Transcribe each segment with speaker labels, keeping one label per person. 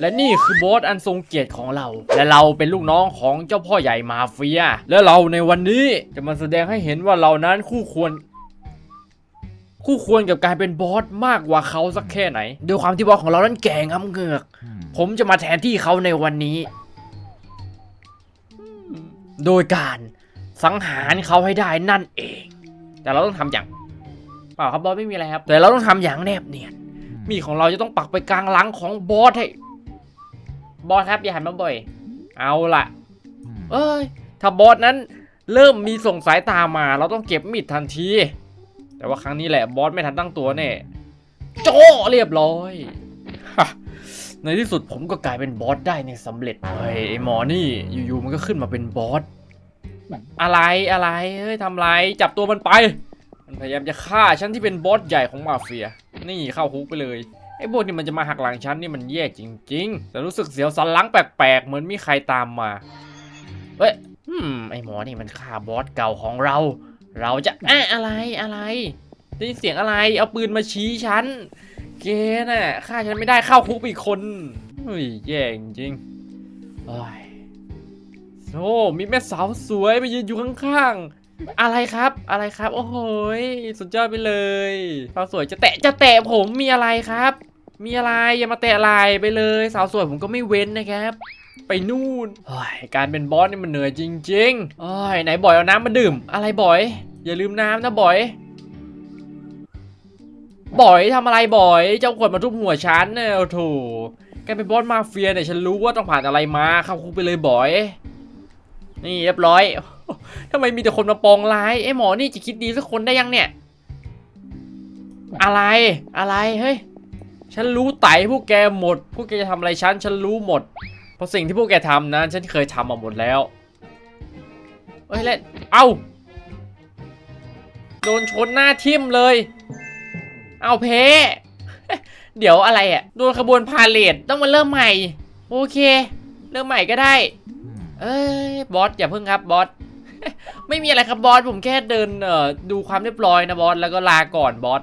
Speaker 1: และนี่คือบอสอันทรงเกียรติของเรา และเราเป็นลูกน้องของเจ้าพ่อใหญ่มาเฟีย และเราในวันนี้จะมาแสดงให้เห็นว่าเรานั้นคู่ควร คู่ควรกับการเป็นบอสมากกว่าเขาสักแค่ไหนด้วยความที่บอสของเรานั้นแก่งำเงือก ผมจะมาแทนที่เขาในวันนี้ โดยการสังหารเขาให้ได้นั่นเอง แต่เราต้องทำอย่างเปล่าครับบอสไม่มีอะไรครับ แต่เราต้องทำอย่างแนบเนียนมีดของเราจะต้องปักไปกลางหลังของบอสให้ บอสครับอย่าหันมาบ่อย เอาล่ะ เอ้ย ถ้าบอสนั้นเริ่มมีส่งสายตามา เราต้องเก็บมีดทันที แต่ว่าครั้งนี้แหละบอสไม่ทันตั้งตัวแน่โจ้เรียบร้อยฮะในที่สุดผมก็กลายเป็นบอสได้ในสำเร็จเฮ้ยไอหมอนี่อยู่ๆมันก็ขึ้นมาเป็นบอสอะไรอะไรเฮ้ยทำไรจับตัวมันไป มันพยายามจะฆ่าฉันที่เป็นบอสใหญ่ของมาเฟีย นี่เข้าคุกไปเลย ไอ้พวกนี่มันจะมาหักหลังฉันนี่มันแย่จริง ๆ แต่รู้สึกเสียวสันหลังแปลกๆ เหมือนมีใครตามมา เฮ้ยอืมไอ้หมอนี่มันฆ่าบอสเก่าของเรา เราจะอะอะไรอะไรได้ยินเสียงอะไรเอาปืนมาชี้ฉันเกน่ะฆ่าฉันไม่ได้เข้าคุกอีกคนเฮ้ยแย่จริงๆเอ้ยโอ้มีแม่สาวสวยมายืนอยู่ข้างๆ อะไรครับ อะไรครับ โอ้โห สุดยอดไปเลยสาวสวยจะแตะจะแตะผมมีอะไรครับ มีอะไรอย่ามาแตะอะไรไปเลยสาวสวยผมก็ไม่เว้นนะครับ ไปนู่นการเป็นบอสนี่มันเหนื่อยจริงๆโอ้ยไหนบ่อยเอาน้ำมาดื่ม อะไรบ่อย อย่าลืมน้ำนะบ่อยบ่อยทำอะไรบ่อย เจ้าขวดมาทุบหัวฉันเนี่ยโอ้โถแกเป็นบอสมาเฟียเนี่ยฉันรู้ว่าต้องผ่านอะไรมาเข้าคุกไปเลยบ่อย นี่เรียบร้อยทำไมมีแต่คนมาปองร้ายไอ้หมอนี่จะคิดดีสักคนได้ยังเนี่ย อะไรอะไรเฮ้ย ฉันรู้ไต่พวกแกหมด พวกแกจะทำอะไรฉัน ฉันรู้หมด เพราะสิ่งที่พวกแกทำนะฉันเคยทำมาหมดแล้ว เอ้ยแล้วเอ้า โดนชนหน้าทิ่มเลย เอาเพเดี๋ยวอะไรอะ่ะ โดนขบวนพาเลทต้องมาเริ่มใหม่ โอเค เริ่มใหม่ก็ได้ เอ้ยบอสอย่าเพิ่งครับบอส ไม่มีอะไรครับบอสผมแค่เดินเอ่อดูความเรียบร้อยนะบอสแล้วก็ลาก่อนบอส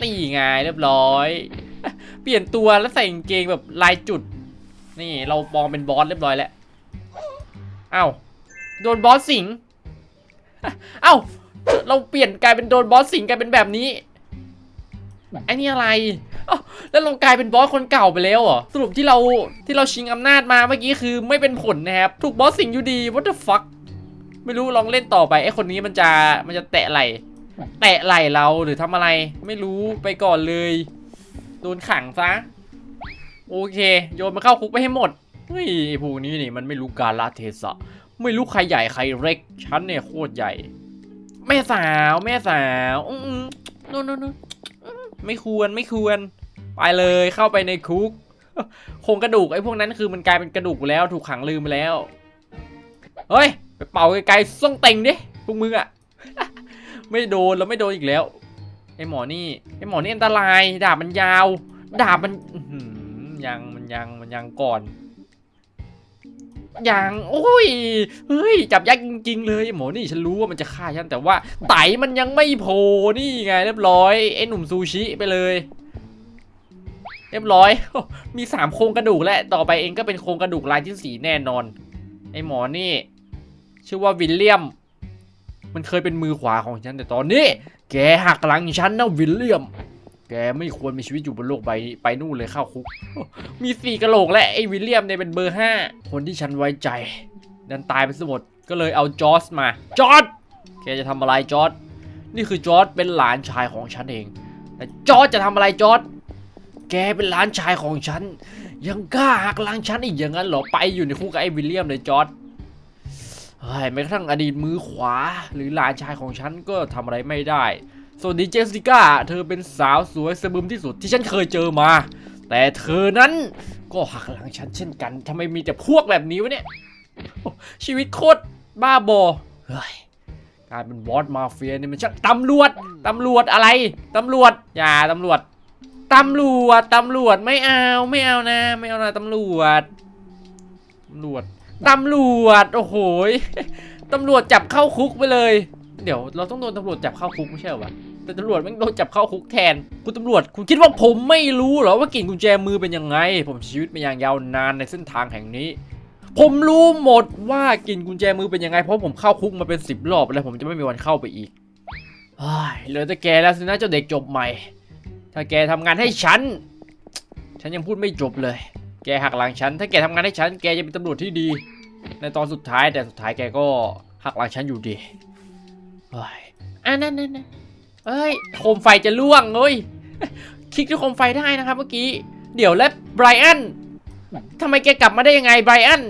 Speaker 1: นี่ไงเรียบร้อย เปลี่ยนตัวแล้วใส่กางเกงแบบลายจุด นี่เรามองเป็นบอสเรียบร้อยแล้วเอ้าโดนบอสสิงเอ้าเราเปลี่ยนกลายเป็นโดนบอสสิงกลายเป็นแบบนี้ไอ้นี่อะไรแล้วลงกลายเป็นบอสคนเก่าไปแล้วเหรอสรุปที่เราที่เราชิงอำนาจมาเมื่อกี้คือไม่เป็นผลนะครับถูกบอสสิงอยู่ดี what the fuck ไม่รู้ลองเล่นต่อไปไอ้คนนี้มันจะมันจะแตะไหลแตะไหลเราหรือทำอะไร ไม่รู้ไปก่อนเลย โดนขังซะ โอเค โยนมาเข้าคุกไปให้หมด เฮ้ยไอ้พวกนี้นี่มันไม่รู้กาลเทศะ ไม่รู้ใครใหญ่ใครเล็ก ฉันเนี่ยโคตรใหญ่ แม่สาวแม่สาวอืมโน่นโน่นไม่ควรไม่ควร ไปเลยเข้าไปในคุกโครงกระดูกไอ้พวกนั้นคือมันกลายเป็นกระดูกแล้วถูกขังลืมไปแล้ว เฮ้ย ไปเป่าไกลๆส่งเต็งดิพวกมึงอะไม่โดนแล้วไม่โดนอีกแล้ว อ้หมอนี่ไอ้หมอนี่อันตรายดาบมันยาว ดาบมันยังมันยังมันยังก่อนยังโอ้ยเฮ้ยจับยากจริงๆเลยไอหมอนี่ฉันรู้ว่ามันจะฆ่าฉันแต่ว่าไตมันยังไม่โผล่นี่ไงเรียบร้อยไอ้หนุ่มซูชิไปเลย เรียบร้อย มีสามโครงกระดูกและต่อไปเองก็เป็นโครงกระดูกลายที่สีแน่นอน ไอ้หมอนี่ ชื่อว่าวิลเลียม มันเคยเป็นมือขวาของฉันแต่ตอนนี้ แกหักหลังฉันนะวิลเลียม แกไม่ควรมีชีวิตอยู่บนโลกใบนี้ไปนู่นเลยเข้าคุก มีสี่กะโหลกและไอ้วิลเลียมเนี่ยเป็นเบอร์ห้าคนที่ฉันไว้ใจดันตายไปซะหมดก็เลยเอาจอร์จมาจอร์จแกจะทำอะไรจอร์จนี่คือจอร์จเป็นหลานชายของฉันเอง แต่จอร์จจะทำอะไรจอร์จแกเป็นหลานชายของฉัน ยังกล้าหักหลังฉันอีกอย่างนั้นเหรอ ไปอยู่ในคุกกับไอ้วิลเลียมเลยจอร์จเฮ้ย แม้กระทั่งอดีตมือขวาหรือหลานชายของฉันก็ทำอะไรไม่ได้ ส่วนดีเจสสิก้าเธอเป็นสาวสวยสะบึมที่สุดที่ฉันเคยเจอมา แต่เธอนั้นก็หักหลังฉันเช่นกันทำไมมีแต่พวกแบบนี้วะเนี่ย ชีวิตโคตรบ้าบอเฮ้ยกายเป็นบอสมาเฟียนี่มันช่างตำรวจ ตำรวจอะไร ตำรวจ อย่าตำรวจ ตำรวจ ตำรวจไม่เอา ไม่เอานะ ไม่เอานะตำรวจ ตำรวจ ตำรวจ โอ้โหตำรวจจับเข้าคุกไปเลย เดี๋ยวเราต้องโดนตำรวจจับเข้าคุกไม่ใช่หรอวะแต่ตำรวจแม่โดนจับเข้าคุกแทน คุณตำรวจ คุณคิดว่าผมไม่รู้เหรอว่ากลิ่นกุญแจมือเป็นยังไง ผมชีวิตมาอย่างยาวนานในเส้นทางแห่งนี้ ผมรู้หมดว่ากลิ่นกุญแจมือเป็นยังไง เพราะผมเข้าคุกมาเป็นสิบรอบแล้วผมจะไม่มีวันเข้าไปอีกเฮ้ยเหลือแต่แกแล้วสินะเจ้าเด็กจบใหม่ ถ้าแกทำงานให้ฉัน ฉันยังพูดไม่จบเลย แกหักหลังฉัน ถ้าแกทำงานให้ฉัน แกจะเป็นตำรวจที่ดี ในตอนสุดท้ายแต่สุดท้ายแกก็หักหลังฉันอยู่ดีเฮ้ยอะนั่นนั่นนั่นเอ้ยโคมไฟจะล่วงเอ้ยคลิกที่โคมไฟได้นะครับเมื่อกี้ เดี๋ยวแล้วไบรอันทำไมแกกลับมาได้ยังไงไบรอัน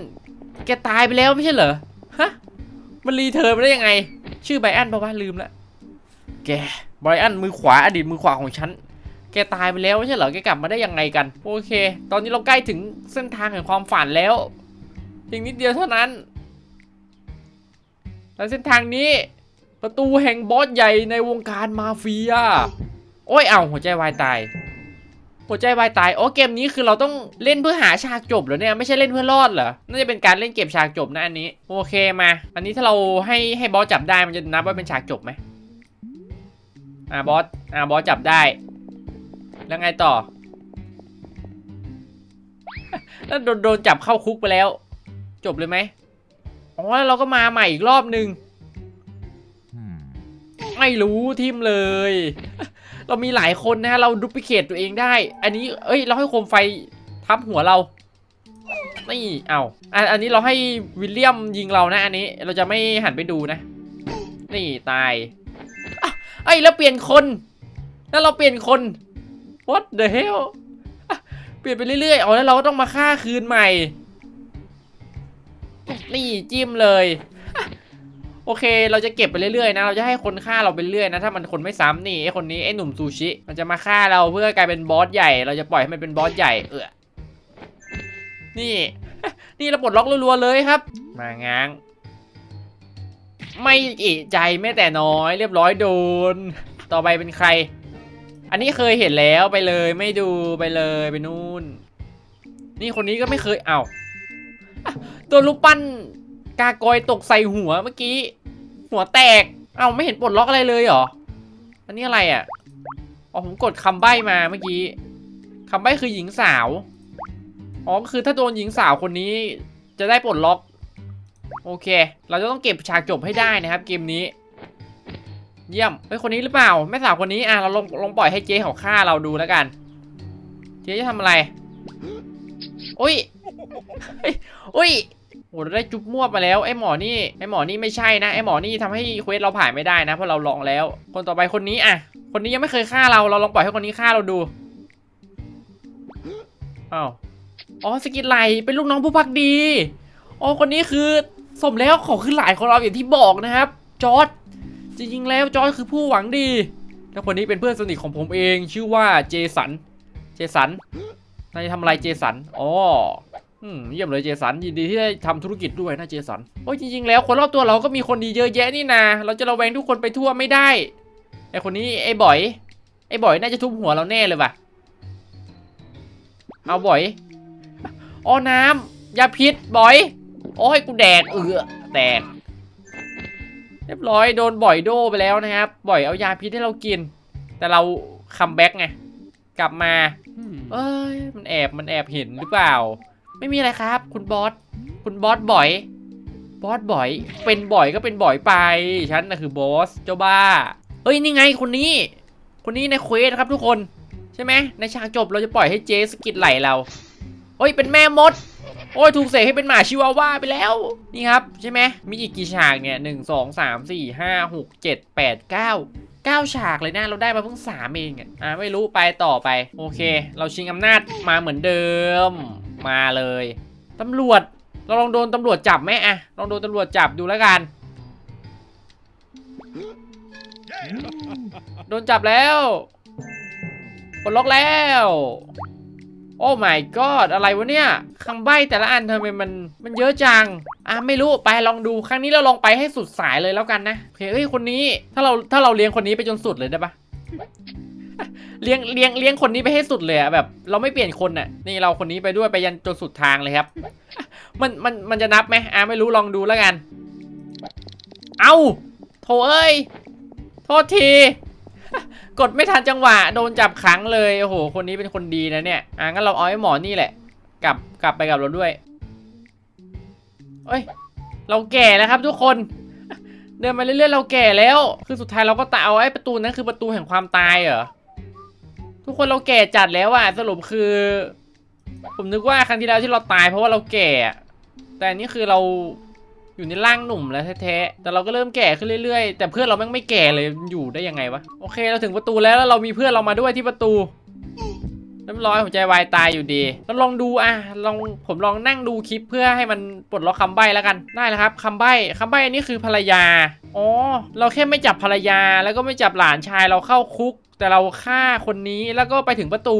Speaker 1: แกตายไปแล้วไม่ใช่เหรอฮะมันรีเทิร์นมาได้ยังไง ชื่อไบรอันปะวะลืมละแกไบรอันมือขวาอดีตมือขวาของฉัน แกตายไปแล้วไม่ใช่เหรอ แกกลับมาได้ยังไงกัน โอเค ตอนนี้เราใกล้ถึงเส้นทางแห่งความฝันแล้วอีกนิดเดียวเท่านั้น และเส้นทางนี้ ประตูแห่งบอสใหญ่ในวงการมาเฟีย โอ้ย เอาหัวใจวายตาย หัวใจวายตาย โอ้เกมนี้คือเราต้องเล่นเพื่อหาฉากจบเหรอเนี่ย ไม่ใช่เล่นเพื่อรอดเหรอ น่าจะเป็นการเล่นเก็บฉากจบนะอันนี้ โอเคมา อันนี้ถ้าเราให้ให้บอสจับได้มันจะนับว่าเป็นฉากจบไหมอ่าบอส อ่าบอสจับได้ แล้วไงต่อ แล้วโดนโดนจับเข้าคุกไปแล้ว จบเลยไหมอ๋อแล้วเราก็มาใหม่อีกรอบหนึ่ง
Speaker 2: Hmm.
Speaker 1: ไม่รู้ทิมเลย เรามีหลายคนนะฮะเราดูพิเคตตัวเองได้ อันนี้ เอ้ย เราให้โคมไฟทับหัวเรานี่เอาอันอันนี้เราให้วิลเลียมยิงเรานะ อันนี้เราจะไม่หันไปดูนะ นี่ตายอะเอ้ยแล้วเปลี่ยนคน แล้วเราเปลี่ยนคน what the hell เปลี่ยนไปเรื่อยๆ เอาแล้วเราก็ต้องมาฆ่าคืนใหม่ นี่จิ้มเลย โอเค เราจะเก็บไปเรื่อยๆนะ เราจะให้คนฆ่าเราไปเรื่อยนะ ถ้ามันคนไม่ซ้ำนี่ไอคนนี้ไอหนุ่มซูชิ มันจะมาฆ่าเราเพื่อกลายเป็นบอสใหญ่ เราจะปล่อยให้มันเป็นบอสใหญ่ เออนี่ นี่เราปลดล็อกรัวๆเลยครับ มาง้าง ไม่อะใจแม้แต่น้อย เรียบร้อยโดน ต่อไปเป็นใคร อันนี้เคยเห็นแล้วไปเลยไม่ดูไปเลยไปนู่น นี่คนนี้ก็ไม่เคยเอาอะตัวลูกปั้นกากอยตกใส่หัวเมื่อกี้ หัวแตก เอ้าไม่เห็นปลดล็อกอะไรเลยเหรอ อันนี้อะไรอะอ๋อผมกดคำใบ้มาเมื่อกี้คำใบ้คือหญิงสาว อ๋อคือถ้าโดนหญิงสาวคนนี้จะได้ปลดล็อก โอเค เราจะต้องเก็บฉากจบให้ได้นะครับเกมนี้ เยี่ยมเฮ้ยคนนี้หรือเปล่าแม่สาวคนนี้อะเราลองลองปล่อยให้เจ๊เขาฆ่าเราดูแล้วกัน เจ๊จะทำอะไรอุ้ยเฮ้ยอุ้ยโหเราได้จุ๊บมั่วไปแล้วไอ้หมอนี่ไอ้หมอนี่ไม่ใช่นะไอ้หมอนี่ทำให้เควสเราผ่านไม่ได้นะเพราะเราลองแล้ว คนต่อไปคนนี้อะ คนนี้ยังไม่เคยฆ่าเราเราลองปล่อยให้คนนี้ฆ่าเราดูอ้าวอ๋อสกิลไลเป็นลูกน้องผู้พักดีอ๋อคนนี้คือสมแล้วของขึ้นหลายของเราอย่างที่บอกนะครับจอร์ด จริงๆแล้วจอร์ดคือผู้หวังดี แล้วคนนี้เป็นเพื่อนสนิทของผมเองชื่อว่าเจสัน เจสันนายทำอะไรเจสัน อ๋อเยี่ยมเลยเจสันยินดีที่ได้ทำธุรกิจด้วยนะเจสัน โอ้ยจริงๆแล้วคนรอบตัวเราก็มีคนดีเยอะแยะนี่นา เราจะระแวงทุกคนไปทั่วไม่ได้ไอคนนี้ไอ้บอย ไอ้บอยน่าจะทุบหัวเราแน่เลยว่ะ เอาบอยอ๋อน้ำยาพิษบอย โอ้ยกูแดกเออแตก เรียบร้อยโดนบ่อยโดไปแล้วนะครับ บ่อยเอายาพิษให้เรากิน แต่เราคัมแบ็กไง กลับมาเอ้ยมันแอบมันแอบเห็นหรือเปล่า ไม่มีอะไรครับ คุณบอสคุณบอสบ่อย บอสบ่อย เป็นบ่อยก็เป็นบ่อยไป ฉันน่ะคือบอสเจ้าบ้า เอ้ยนี่ไงคนนี้ คนนี้ในเควสครับทุกคน ใช่ไหมในฉากจบเราจะปล่อยให้เจสกิดไหลเราเอ้ยเป็นแม่มด โอ้ยถูกเสกให้เป็นหมาชิวาว่าไปแล้ว นี่ครับ ใช่ไหมมีอีกกี่ฉากเนี่ยหนึ่งสองสามสี่ห้าหกเจ็ดแปดเก้าเก้าฉากเลยนะเราได้มาเพิ่งสามเองอะอ่าไม่รู้ไปต่อไป โอเค เราชิงอำนาจมาเหมือนเดิม มาเลยตำรวจเราลองโดนตำรวจจับไหมอะลองโดนตำรวจจับดูแล้วกัน โดนจับแล้วปลดล็อกแล้ว โอ้ my god อะไรวะเนี่ยคำใบ้แต่ละอันทำไมมันมันเยอะจัง อะไม่รู้ไปลองดูครั้งนี้เราลองไปให้สุดสายเลยแล้วกันนะโอเคเอ้ยคนนี้ถ้าเราถ้าเราเลี้ยงคนนี้ไปจนสุดเลยได้ปะเลี้ยงเลี้ยงเลี้ยงคนนี้ไปให้สุดเลยอะแบบ เราไม่เปลี่ยนคนน่ะนี่เราคนนี้ไปด้วยไปยันจนสุดทางเลยครับ มันมันมันจะนับไหมอะไม่รู้ลองดูแล้วกัน เอาโถเอ้ย โทษที กดไม่ทันจังหวะโดนจับขังเลยโอ้โหคนนี้เป็นคนดีนะเนี่ยอะงั้นเราเอาไอ้หมอนี่แหละ กลับกลับไปกับเราด้วยเอ้ยเราแก่แล้วครับทุกคน เดินมาเรื่อยๆเราแก่แล้ว คือสุดท้ายเราก็ตาเอาไอ้ประตูนั้นคือประตูแห่งความตายเหรอทุกคนเราแก่จัดแล้วอะสรุปคือ ผมนึกว่าครั้งที่แล้วที่เราตายเพราะว่าเราแก่ แต่นี่คือเรา อยู่ในร่างหนุ่มแล้วแท้ๆ แต่เราก็เริ่มแก่ขึ้นเรื่อยๆ แต่เพื่อนเราแม่งไม่แก่เลย อยู่ได้ยังไงวะ โอเค เราถึงประตูแล้วแล้วเรามีเพื่อนเรามาด้วยที่ประตูเรียบร้อยหัวใจวายตายอยู่ดีเราลองดูอะลองผมลองนั่งดูคลิปเพื่อให้มันปลดล็อกคำใบ้แล้วกัน ได้แล้วครับคำใบ้คำใบ้อันนี้คือภรรยา อ๋อ เราแค่ไม่จับภรรยา แล้วก็ไม่จับหลานชายเราเข้าคุก แต่เราฆ่าคนนี้แล้วก็ไปถึงประตู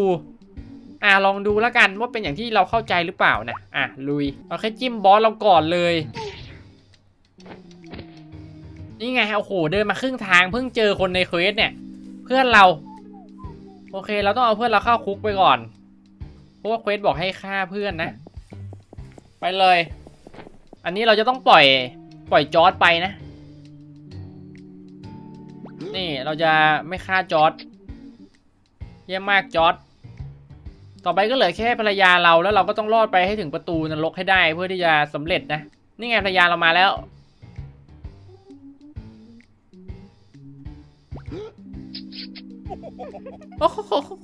Speaker 1: อะลองดูแล้วกันว่าเป็นอย่างที่เราเข้าใจหรือเปล่านะอะลุย เราแค่จิ้มบอสเราก่อนเลย นี่ไงโอ้โหเดินมาครึ่งทางเพิ่งเจอคนในเควสเนี่ย เพื่อนเรา โอเค เราต้องเอาเพื่อนเราเข้าคุกไปก่อนเพราะว่าเควสบอกให้ฆ่าเพื่อนนะ ไปเลย อันนี้เราจะต้องปล่อย ปล่อยจอร์ดไปนะ นี่เราจะไม่ฆ่าจอร์ดเยี่ยมมากจอร์ดต่อไปก็เหลือแค่ภรรยาเราแล้วเราก็ต้องรอดไปให้ถึงประตูนรกให้ได้เพื่อที่จะสำเร็จนะ นี่ไงภรรยาเรามาแล้ว โอ้โ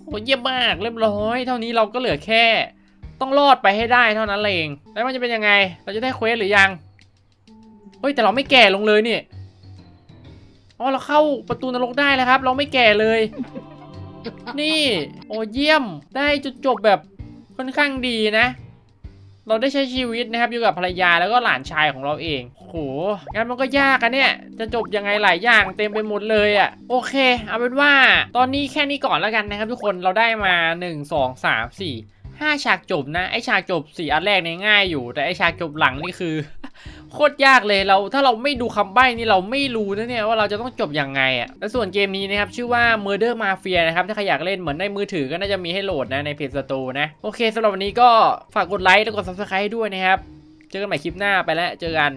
Speaker 1: หเยี่ยมมากเรียบร้อย เท่านี้เราก็เหลือแค่ ต้องรอดไปให้ได้เท่านั้นเอง แล้วมันจะเป็นยังไง เราจะได้เควสหรือยัง เฮ้ยแต่เราไม่แก่ลงเลยเนี่ยอ๋อเราเข้าประตูนรกได้แล้วครับ เราไม่แก่เลย นี่ โอ้เยี่ยมได้จุดจบแบบค่อนข้างดีนะ เราได้ใช้ชีวิตนะครับอยู่กับภรรยาแล้วก็หลานชายของเราเองโหงั้นมันก็ยากอะเนี่ยจะจบยังไงหลายอย่างเต็มไปหมดเลยอะโอเค เอาเป็นว่าตอนนี้แค่นี้ก่อนแล้วกันนะครับทุกคนเราได้มา 1 2 3 4 5ฉากจบนะไอฉากจบ4อันแรกเนี่ยง่ายอยู่ แต่ไอฉากจบหลังนี่คือ โคตรยากเลยเราถ้าเราไม่ดูคำใบ้นี่เราไม่รู้นะเนี่ยว่าเราจะต้องจบยังไงอะ่ะและส่วนเกมนี้นะครับชื่อว่า Murder Mafia นะครับถ้าใครอยากเล่นเหมือนในมือถือก็น่าจะมีให้โหลดนะในเพจสตูนะโอเคสำหรับวันนี้ก็ฝากกดไลค์และกด subscribe ให้ด้วยนะครับ เจอกันใหม่คลิปหน้าไปแล้วเจอกัน